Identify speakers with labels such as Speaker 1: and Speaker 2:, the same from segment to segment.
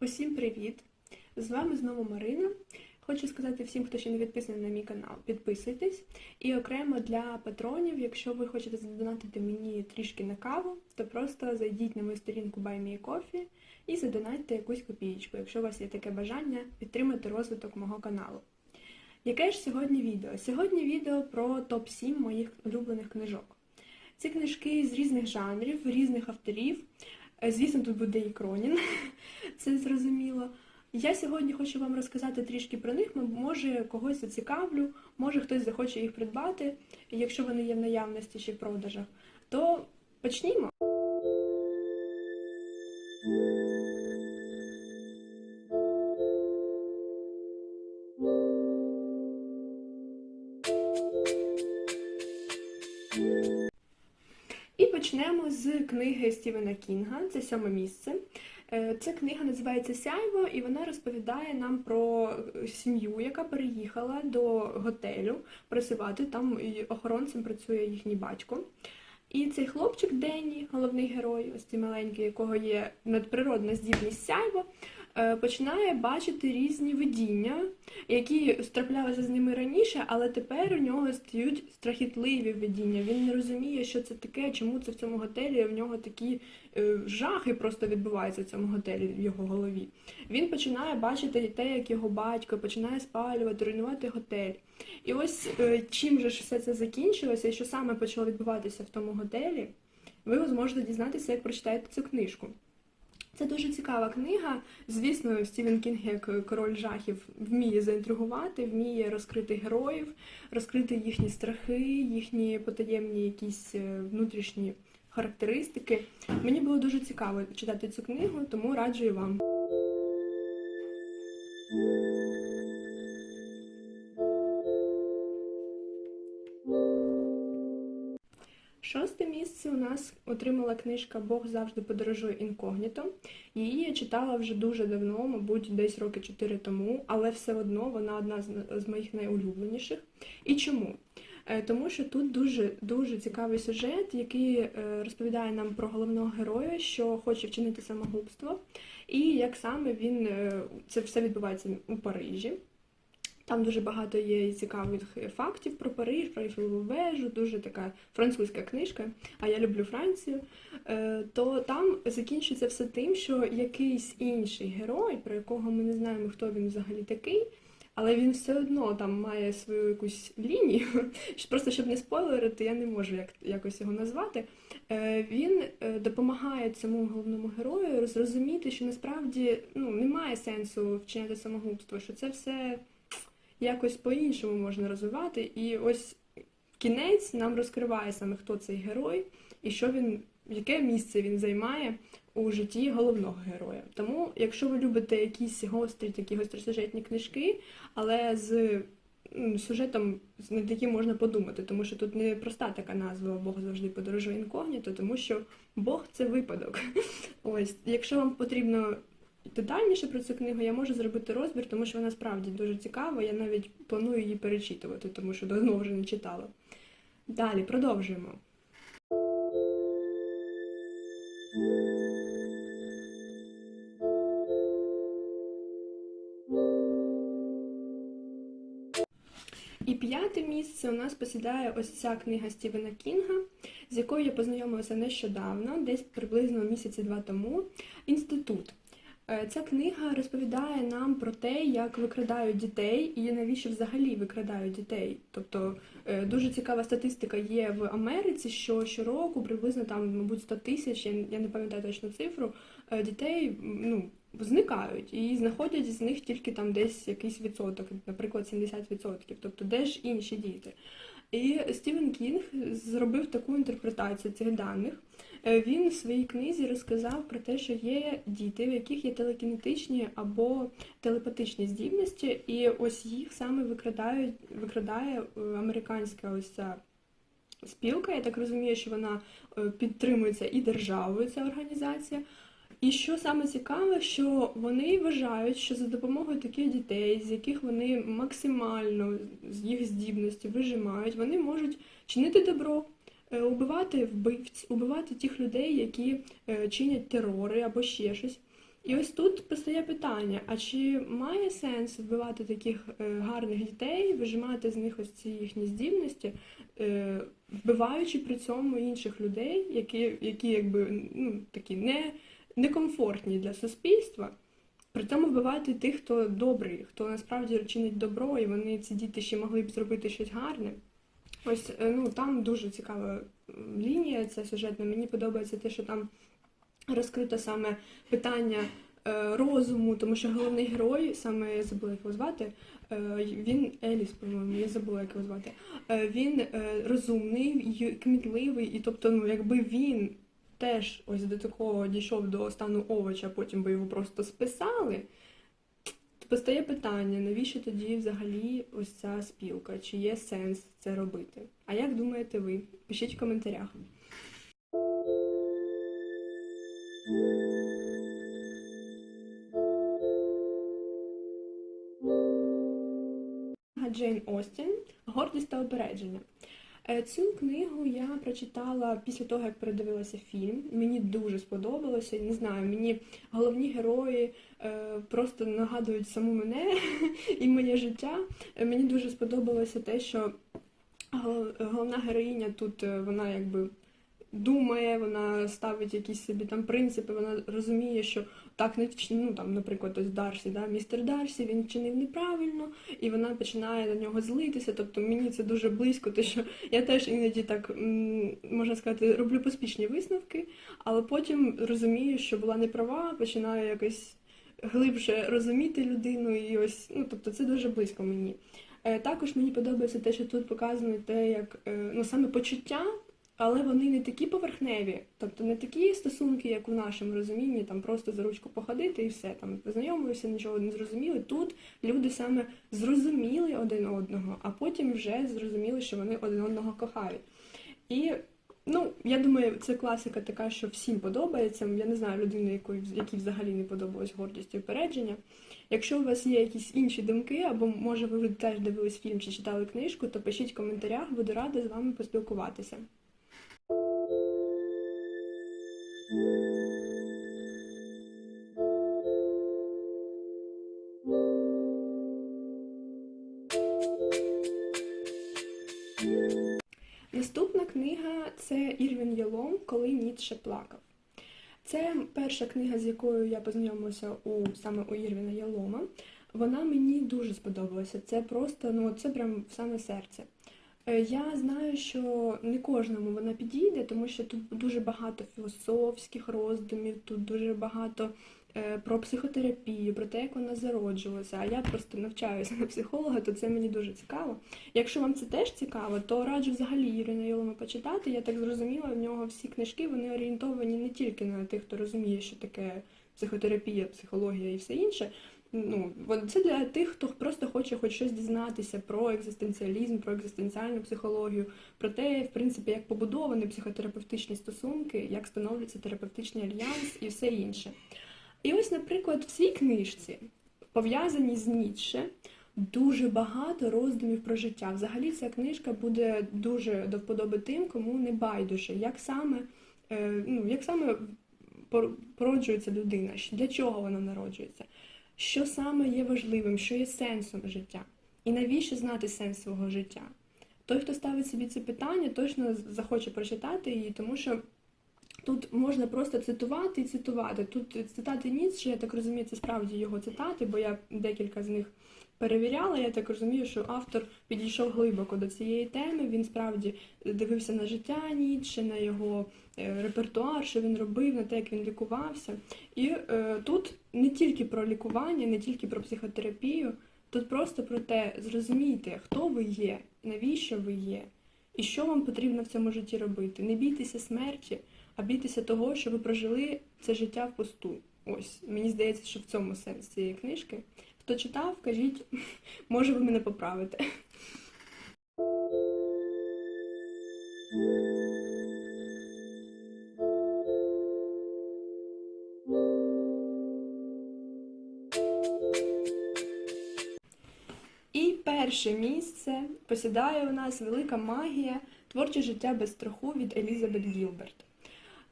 Speaker 1: Усім привіт! З вами знову Марина. Хочу сказати всім, хто ще не підписаний на мій канал, підписуйтесь. І окремо для патронів, якщо ви хочете задонатити мені трішки на каву, то просто зайдіть на мою сторінку Buy і задонатьте якусь копієчку, якщо у вас є таке бажання підтримати розвиток мого каналу. Яке ж сьогодні відео? Сьогодні відео про топ-7 моїх улюблених книжок. Ці книжки з різних жанрів, різних авторів. Е, Звісно, тут буде і Кронін, це зрозуміло. Я сьогодні хочу вам розказати трішки про них. Може, когось зацікавлю, може хтось захоче їх придбати, якщо вони є в наявності чи в продажах. То почнімо. Почнемо з книги Стівена Кінга. Це сьоме місце. Е, Ця книга називається Сяйво, і вона розповідає нам про е, сім'ю, яка переїхала до готелю працювати. Там і охоронцем працює їхній батько. І цей хлопчик Денні, головний герой, ось цей маленький, якого є надприродна здібність сяйво, е, починає бачити різні видіння, які траплялися з ними раніше, але тепер у нього стають страхітливі видіння. Він не розуміє, що це таке, чому це в цьому готелі. В нього такі жахи просто відбуваються в цьому готелі в його голові. Він починає бачити те, як його батько починає спалювати, руйнувати готель. І ось е, чим же все це закінчилося, і що саме почало відбуватися в тому готелі, ви зможете дізнатися, як прочитаєте цю книжку. Це дуже цікава книга. Звісно, Стівен Кінг, як король жахів, вміє заінтригувати, вміє розкрити героїв, розкрити їхні страхи, їхні потаємні якісь е, внутрішні характеристики. Мені було дуже цікаво читати цю книгу, тому раджу і вам. Шосте місце у нас отримала книжка Бог завжди подорожує інкогніто. Її я читала вже дуже давно, мабуть, десь роки 4 тому, але все одно вона одна з моїх найулюбленіших. І чому? Е, Тому що тут дуже дуже цікавий сюжет, який е, розповідає нам про головного героя, що хоче вчинити самогубство, і як саме він е, це все відбувається у Парижі. Там дуже багато є цікавих фактів про Париж, про Ейфелеву вежу, дуже така французька книжка, а я люблю Францію. То там закінчується все тим, що якийсь інший герой, про якого ми не знаємо, хто він взагалі такий, але він все одно там має свою якусь лінію. Просто щоб не спойлерити, я не можу як, якось його назвати. Е, Він е, допомагає цьому головному герою зрозуміти, що насправді ну, немає сенсу вчиняти самогубство, що це все якось по-іншому можна розвивати. І ось кінець нам розкриває саме, хто цей герой і що він, яке місце він займає у житті головного героя. Тому, якщо ви любите якісь гострі, такі гостросюжетні книжки, але з сюжетом, над яким можна подумати, тому що тут не проста така назва Бог завжди подорожує інкогніто, тому що Бог це випадок. Ось, якщо вам потрібно детальніше про цю книгу, я можу зробити розбір, тому що вона справді дуже цікава. Я навіть планую її перечитувати, тому що давно вже не читала. Далі продовжуємо. П'яте місце у нас посідає ось ця книга Стівена Кінга, з якою я познайомилася нещодавно, десь приблизно місяці два тому. Інститут. Е, Ця книга розповідає нам про те, як викрадають дітей і навіщо взагалі викрадають дітей. Тобто е, дуже цікава статистика є в Америці, що щороку приблизно там, мабуть, 100 тисяч, я не пам'ятаю точну цифру, е, дітей ну, зникають і знаходять з них тільки там десь якийсь відсоток, наприклад, 70%. Тобто, де ж інші діти? І Стівен Кінг зробив таку інтерпретацію цих даних. Е, Він в своїй книзі розказав про те, що є діти, в яких є телекінетичні або телепатичні здібності, і ось їх саме викрадають, викрадає е, американська ось ця спілка. Я так розумію, що вона е, підтримується і державою, ця організація. І що саме цікаве, що вони вважають, що за допомогою таких дітей, з яких вони максимально з їх здібності вижимають, вони можуть чинити добро, е, убивати вбивць, убивати тих людей, які е, чинять терори або ще щось. І ось тут постає питання: а чи має сенс вбивати таких е, гарних дітей, вижимати з них ось ці їхні здібності, вбиваючи при цьому інших людей, які, які якби ну, такі не, некомфортні для суспільства, при цьому вбивати тих, хто добрий, хто насправді чинить добро, і вони ці діти ще могли б зробити щось гарне. Ось е, ну там дуже цікава лінія, ця сюжетна. Мені подобається те, що там розкрито саме питання е, розуму, тому що головний герой, саме я забула як його звати, е, він Еліс, по-моєму, я забула, як його звати. Він розумний, кмітливий, і тобто, ну якби він теж ось до такого дійшов до стану овоча, потім би його просто списали. То постає питання, навіщо тоді взагалі ось ця спілка? Чи є сенс це робити? А як думаєте ви? Пишіть в коментарях. Джейн Остін Гордість та опередження. Е, Цю книгу я прочитала після того, як передивилася фільм. Мені дуже сподобалося. Не знаю, мені головні герої е, просто нагадують саму мене і моє життя. Е, Мені дуже сподобалося те, що головна героїня тут вона якби думає, вона ставить якісь собі там принципи, вона розуміє, що так не ну там, наприклад, ось Дарсі, да, містер Дарсі, він вчинив неправильно, і вона починає на нього злитися. Тобто мені це дуже близько, те, що я теж іноді так можна сказати, роблю поспішні висновки, але потім розумію, що була неправа, починаю якось глибше розуміти людину, і ось ну тобто це дуже близько мені. Е, Також мені подобається те, що тут показано те, як е, ну саме почуття, але вони не такі поверхневі, тобто не такі стосунки, як у нашому розумінні, там просто за ручку походити і все там познайомилися, нічого не зрозуміли. Тут люди саме зрозуміли один одного, а потім вже зрозуміли, що вони один одного кохають. І ну, я думаю, це класика така, що всім подобається. Я не знаю людини, якої якій взагалі не подобалась гордість і упередження. Якщо у вас є якісь інші думки, або може ви теж дивились фільм чи читали книжку, то пишіть в коментарях, буду рада з вами поспілкуватися. Наступна книга це Ірвін Єлом, коли Ніцше плакав. Це перша книга, з якою я познайомилася у саме у Ірвіна Єлома. Вона мені дуже сподобалася. Це просто, ну це прям в саме серце. Е, Я знаю, що не кожному вона підійде, тому що тут дуже багато філософських роздумів, тут дуже багато е, про психотерапію, про те, як вона зароджувалася. А я просто навчаюся на психолога, то це мені дуже цікаво. Якщо вам це теж цікаво, то раджу взагалі Ірина Йолома почитати. Я так зрозуміла, в нього всі книжки вони орієнтовані не тільки на тих, хто розуміє, що таке психотерапія, психологія і все інше. Ну, це для тих, хто просто хоче хоч щось дізнатися про екзистенціалізм, про екзистенціальну психологію, про те, в принципі, як побудовані психотерапевтичні стосунки, як становляться терапевтичний альянс і все інше. І ось, наприклад, в цій книжці, пов'язаній з Ніцше, дуже багато роздумів про життя. Взагалі, ця книжка буде дуже до вподоби тим, кому не байдуже, як саме, е, ну, як саме породжується людина, для чого вона народжується, що саме є важливим, що є сенсом життя, і навіщо знати сенс свого життя. Той, хто ставить собі це питання, точно захоче прочитати її, тому що тут можна просто цитувати і цитувати. Тут цитати Ніцше, я так розумію, це справді його цитати, бо я декілька з них перевіряла. Я так розумію, що автор підійшов глибоко до цієї теми. Він справді дивився на життя Ніцше, на його е, репертуар, що він робив, на те, як він лікувався. І е, тут не тільки про лікування, не тільки про психотерапію, тут просто про те, зрозумійте, хто ви є, навіщо ви є, і що вам потрібно в цьому житті робити. Не бійтеся смерті, а бійтеся того, що ви прожили це життя впусту. Ось мені здається, що в цьому сенс цієї книжки. Хто читав, кажіть, може ви мене поправите. І перше місце посідає у нас велика магія творче життя без страху від Елізабет Гілберт.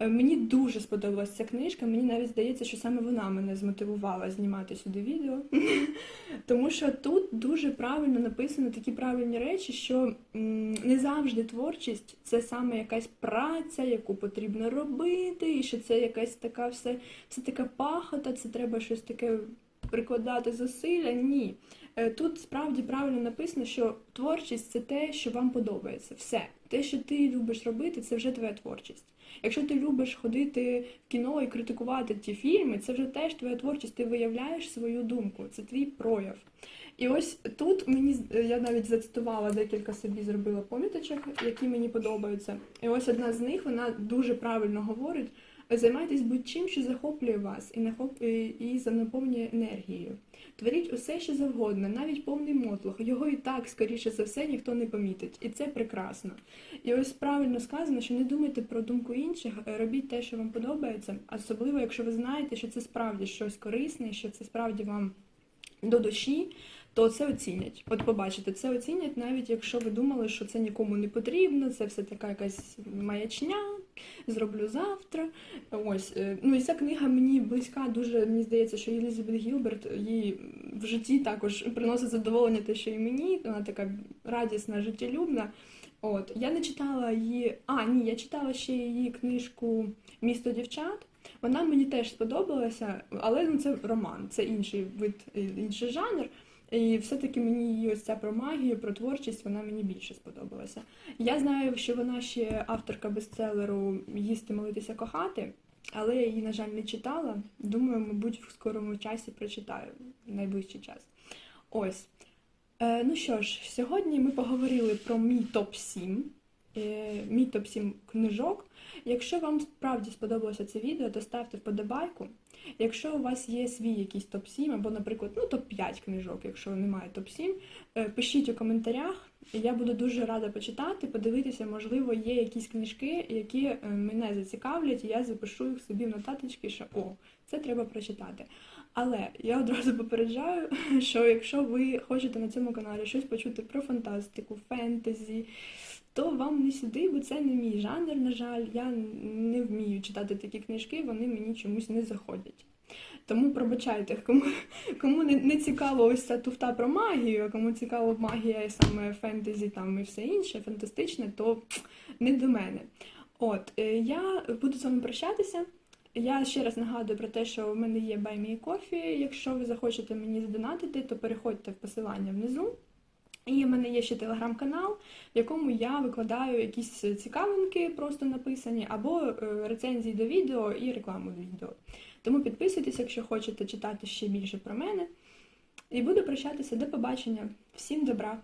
Speaker 1: Е, Мені дуже сподобалася ця книжка. Мені навіть здається, що саме вона мене змотивувала знімати сюди відео. Тому що тут дуже правильно написано такі правильні речі, що не завжди творчість це саме якась праця, яку потрібно робити, і що це якась така все, все така пахота, це треба щось таке прикладати зусилля. Ні. Е, Тут справді правильно написано, що творчість це те, що вам подобається. Все. Те, що ти любиш робити, це вже твоя творчість. Якщо ти любиш ходити в кіно і критикувати ті фільми, це вже теж твоя творчість, ти виявляєш свою думку, це твій прояв. І ось тут мені я навіть зацитувала декілька собі зробила поміточок, які мені подобаються. І ось одна з них вона дуже правильно говорить: займайтесь будь-чим, що захоплює вас і нахоп... і- і наповнює енергією. Творіть усе, що завгодно, навіть повний мотлох. Його і так, скоріше за все, ніхто не помітить. І це прекрасно. І ось правильно сказано, що не думайте про думку інших, е, робіть те, що вам подобається, особливо, якщо ви знаєте, що це справді щось корисне, що це справді вам до душі, то це оцінять. От побачите, це оцінять, навіть якщо ви думали, що це нікому не потрібно, це все така якась маячня, зроблю завтра. Ось, е, ну і ця книга мені близька, дуже мені здається, що Елізабет Гілберт їй в житті також приносить задоволення те, що і мені. Вона така радісна, життєлюбна. От я не читала її. А, ні, я читала ще її книжку Місто дівчат. Вона мені теж сподобалася, але ну це роман, це інший вид, е, інший жанр. І все-таки мені її ось ця про магію, про творчість, вона мені більше сподобалася. Я знаю, що вона ще авторка бестселеру Їсти, молитися, кохати, але я її, на жаль, не читала. Думаю, мабуть, в скорому часі прочитаю найближчий час. Ось. Е, ну що ж, сьогодні ми поговорили про мій топ-7. Е, мій топ-7 книжок. Якщо вам справді сподобалося це відео, то ставте вподобайку. Якщо у вас є свій якийсь топ-7, або, наприклад, ну, топ-5 книжок, якщо немає топ-7, е, пишіть у коментарях. Я буду дуже рада почитати, подивитися, можливо, є якісь книжки, які е, мене зацікавлять, і я запишу їх собі в нотаточки, що о, це треба прочитати. Але я одразу попереджаю, що якщо ви хочете на цьому каналі щось почути про фантастику, фентезі, то вам не сюди, бо це не мій жанр, на жаль. Я не вмію читати такі книжки, вони мені чомусь не заходять. Тому пробачайте, кому, кому не, не цікаво ось ця туфта про магію, а кому цікаво магія і саме фентезі там і все інше, фантастичне, то не до мене. От, е, я буду з вами прощатися. Я ще раз нагадую про те, що в мене є Buy Me Якщо ви захочете мені задонатити, то переходьте в посилання внизу. І в мене є ще телеграм-канал, в якому я викладаю якісь цікавинки, просто написані, або е, рецензії до відео і рекламу до відео. Тому підписуйтесь, якщо хочете читати ще більше про мене. І буду прощатися. До побачення. Всім добра!